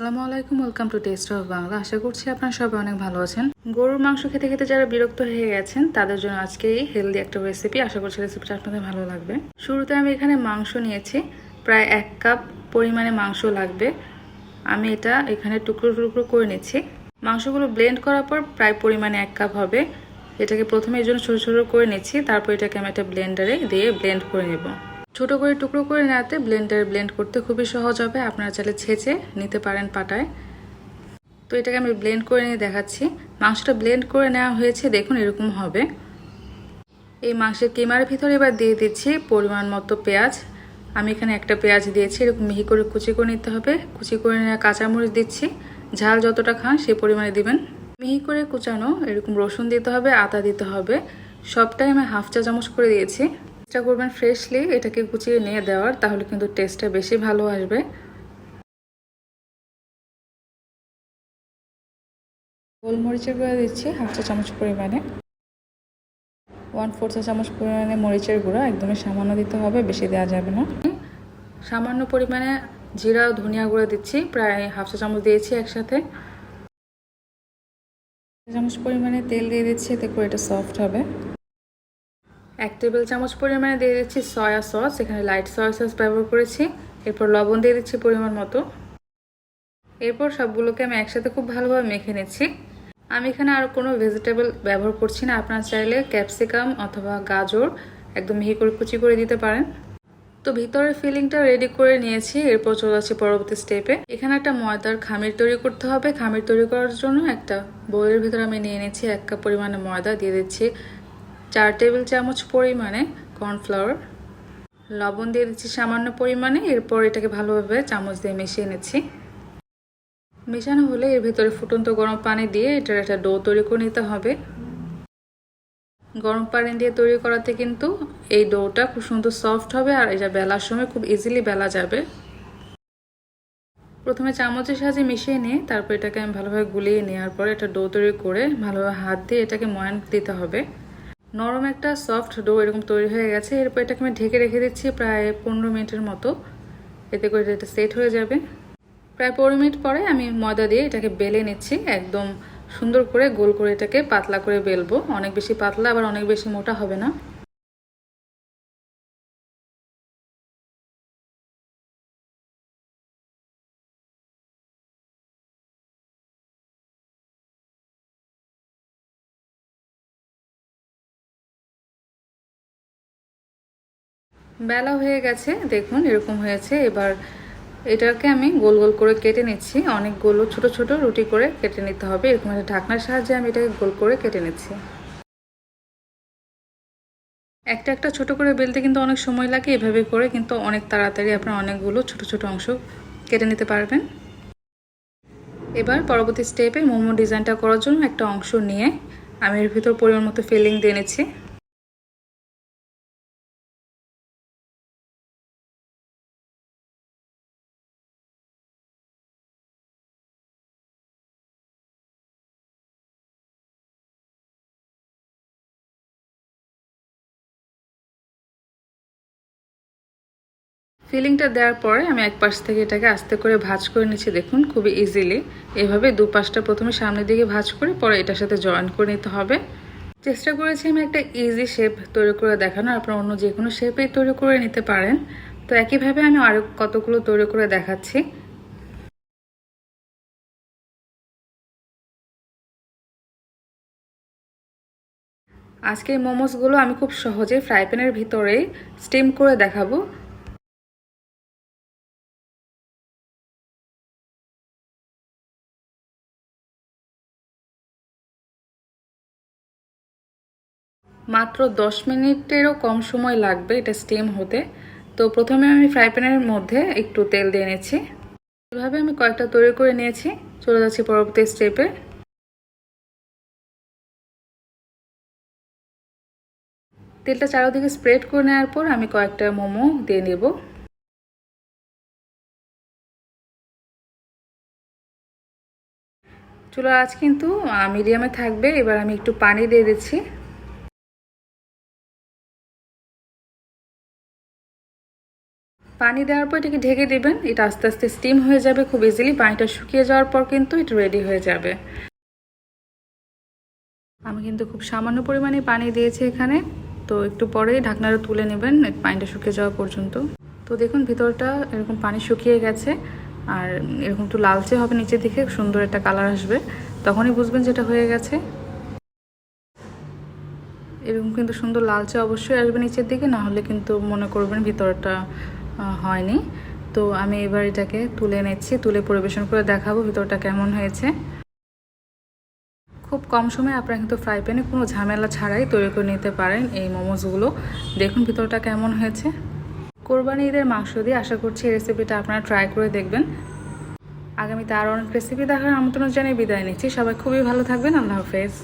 আসসালামু আলাইকুম welcome to taste of Bangla আশা করছি আপনারা সবাই অনেক ভালো আছেন। গরুর মাংস খেতে খেতে যারা বিরক্ত হয়ে গেছেন, তাদের জন্য আজকে এই হেলদি একটা রেসিপি আশা করছি রেসিপিটা আপনাদের ভালো লাগবে। শুরুতে আমি এখানে মাংস নিয়েছি। প্রায় এক কাপ পরিমাণে মাংস লাগবে। আমি এটা এখানে টুকরো টুকরো করে নিচ্ছি। মাংসগুলো ব্লেন্ড করার পর প্রায় পরিমাণে এক কাপ হবে। এটাকে প্রথমে এই জন্য ছোটো ছোটো করে নিচ্ছি। তারপর এটাকে আমি একটা ব্লেন্ডারে দিয়ে ব্লেন্ড করে নেব। ছোট করে টুকরো করে নেওয়াতে ব্লেন্ডারে ব্লেন্ড করতে খুবই সহজ হবে। আপনারা চাইলে ছেঁচে নিতে পারেন পাটায়। তো এটাকে আমি ব্লেন্ড করে নিয়ে দেখাচ্ছি। মাংসটা ব্লেন্ড করে নেওয়া হয়েছে, দেখুন এরকম হবে। এই মাংসের কিমার ভিতরে এবার দিয়ে দিচ্ছি পরিমাণ মতো পেঁয়াজ। আমি এখানে একটা পেঁয়াজ দিয়েছি, এরকম মিহি করে কুচি করে নিতে হবে। কুচি করে নেওয়া কাঁচামরিচ দিচ্ছি। ঝাল যতটা খান সেই পরিমাণে দিবেন। মিহি করে কুচানো, এরকম রসুন দিতে হবে, আদা দিতে হবে। সবটাই আমি হাফ চা চামচ করে দিয়েছি। চেষ্টা করবেন ফ্রেশলি এটাকে কুচিয়ে নিয়ে দেওয়ার, তাহলে কিন্তু টেস্টটা বেশি ভালো আসবে। গোলমরিচের গুঁড়া দিচ্ছি, হাফ চা চামচ পরিমাণে। ওয়ান ফোর চা চামচ পরিমাণে মরিচের গুঁড়া, একদমই সামান্য দিতে হবে, বেশি দেওয়া যাবে না। সামান্য পরিমাণে জিরা ও ধনিয়া গুঁড়া দিচ্ছি, প্রায় হাফ চা চামচ দিয়েছি একসাথে। চামচ পরিমাণে তেল দিয়ে দিচ্ছি, এতে করে এটা সফট হবে। এক টেবিল চামচ পরিমাণে দিয়ে দিচ্ছি সয়া সস, এখানে লাইট সয়া সস ব্যবহার করেছি। এরপর লবণ দিয়ে দিচ্ছি পরিমাণ মতো। এরপর সবগুলোকে আমি একসাথে খুব ভালোভাবে মেখে নিচ্ছি। আমি এখানে আর কোনো ভেজিটেবল ব্যবহার করছি না। আপনারা চাইলে ক্যাপসিকাম অথবা গাজর একদম মিহি করে কুচি করে দিতে পারেন। তো ভিতরের ফিলিংটা রেডি করে নিয়েছি। এরপর চলে যাচ্ছি পরবর্তী স্টেপে এখানে একটা ময়দার খামির তৈরি করতে হবে। খামির তৈরি করার জন্য একটা বইয়ের ভিতরে আমি নিয়ে নিচ্ছি এক কাপ পরিমাণে ময়দা। দিয়ে দিচ্ছি চার টেবিল চামচ পরিমাণে কর্নফ্লাওয়ার, লবণ দিয়ে দিচ্ছি সামান্য পরিমাণে, এরপর এটাকে ভালোভাবে চামচ দিয়ে মিশিয়ে নিচ্ছি। মেশানো হলে এর ভেতরে ফুটন্ত গরম পানি দিয়ে এটার একটা ডো তৈরি করে নিতে হবে। গরম পানি দিয়ে তৈরি করাতে কিন্তু এই ডোটা খুব সুন্দর সফট হবে আর এটা বেলার সময় খুব ইজিলি বেলা যাবে। প্রথমে চামচের সাহায্যে মিশিয়ে নিয়ে তারপর এটাকে আমি ভালোভাবে গুলিয়ে নেওয়ার পরে একটা ডো তৈরি করে ভালোভাবে হাত দিয়ে এটাকে ময়ান দিতে হবে। নরম একটা সফট ডো এরকম তৈরি হয়ে গেছে। এরপর এটাকে আমি ঢেকে রেখে দিচ্ছি প্রায় পনেরো মিনিটের মতো। এতে করে এটা সেট হয়ে যাবে। প্রায় পনেরো মিনিট পরে আমি ময়দা দিয়ে এটাকে বেলে নিচ্ছি। একদম সুন্দর করে গোল করে এটাকে পাতলা করে বেলবো। অনেক বেশি পাতলা আবার অনেক বেশি মোটা হবে না। বেলা হয়ে গেছে, দেখুন এরকম হয়েছে। এবার এটাকে আমি গোল গোল করে কেটে নিচ্ছি। অনেকগুলো ছোট ছোট রুটি করে কেটে নিতে হবে। এরকম একটা ঢাকনার সাহায্যে আমি এটাকে গোল করে কেটে নিচ্ছি। একটা একটা ছোট করে বেলতে কিন্তু অনেক সময় লাগে এভাবে করে, কিন্তু অনেক তাড়াতাড়ি আপনার অনেকগুলো ছোট ছোট অংশ কেটে নিতে পারবেন। এবার পরবর্তী স্টেপে মোমো ডিজাইনটা করার জন্য একটা অংশ নিয়ে আমি এর ভিতর পরিমাণ মতো ফিলিং দিয়ে নিচ্ছি। ফিলিংটা দেওয়ার পরে আমি এক পাশ থেকে এটাকে আস্তে করে ভাজ করে নিচ্ছি, দেখুন, খুবই ইজিলি এভাবে দু পাশটা প্রথমে সামনের দিকে ভাজ করে পরে এটার সাথে জয়েন করে নিতে হবে। চেষ্টা করেছি আমি একটা ইজি শেপ তৈরি করে দেখানো আপনার অন্য যে কোনো শেপেই তৈরি করে নিতে পারেন। তো একইভাবে আমি আরও কতগুলো তৈরি করে দেখাচ্ছি। আজকে মোমোসগুলো আমি খুব সহজে ফ্রাই প্যানের ভিতরে স্টিম করে দেখাবো। মাত্র দশ মিনিটেরও কম সময় লাগবে এটা স্টিম হতে। তো প্রথমে আমি ফ্রাই প্যানের মধ্যে একটু তেল দিয়ে নিয়েছি এভাবে আমি কয়েকটা তৈরি করে নিয়েছি। চলে যাচ্ছি পরবর্তী স্টেপে তেলটা চারোদিকে স্প্রেড করে নেওয়ার পর আমি কয়েকটা মোমো দিয়ে নেব। চুলার আজ কিন্তু মিডিয়ামে থাকবে। এবার আমি একটু পানি দিয়ে দিচ্ছি। পানি দেওয়ার পর এটাকে ঢেকে দিবেন। এটা আস্তে আস্তে স্টিম হয়ে যাবে খুব ইজিলি পানিটা শুকিয়ে যাওয়ার পর কিন্তু এটা রেডি হয়ে যাবে। আমি কিন্তু খুব সামান্য পরিমাণে পানি দিয়েছি এখানে। তো একটু পরেই ঢাকনাটা তুলে নেবেন পানিটা শুকিয়ে যাওয়া পর্যন্ত। তো দেখুন, ভিতরটা এরকম পানি শুকিয়ে গেছে। আর এরকম একটু লালচে হবে নিচের দিকে, সুন্দর একটা কালার আসবে। তখনই বুঝবেন যেটা হয়ে গেছে। এরকম কিন্তু সুন্দর লালচে অবশ্যই আসবে নিচের দিকে না হলে কিন্তু মনে করবেন ভিতরটা হয়নি। তো আমি এবার এটাকে তুলে নিচ্ছি, তুলে পরিবেশন করে দেখাবো ভিতরটা কেমন হয়েছে। খুব কম সময়ে আপনারা কিন্তু ফ্রাই প্যানে কোনো ঝামেলা ছাড়াই তৈরি করে নিতে পারেন এই মোমোজগুলো। দেখুন ভিতরটা কেমন হয়েছে। কোরবানি ঈদের মাংস দিয়ে আশা করছি এই রেসিপিটা আপনারা ট্রাই করে দেখবেন। আগামীতে আরও অনেক রেসিপি দেখার আমন্ত্রণ জানিয়ে বিদায় নিচ্ছি। সবাই খুবই ভালো থাকবেন। আল্লাহ হাফেজ।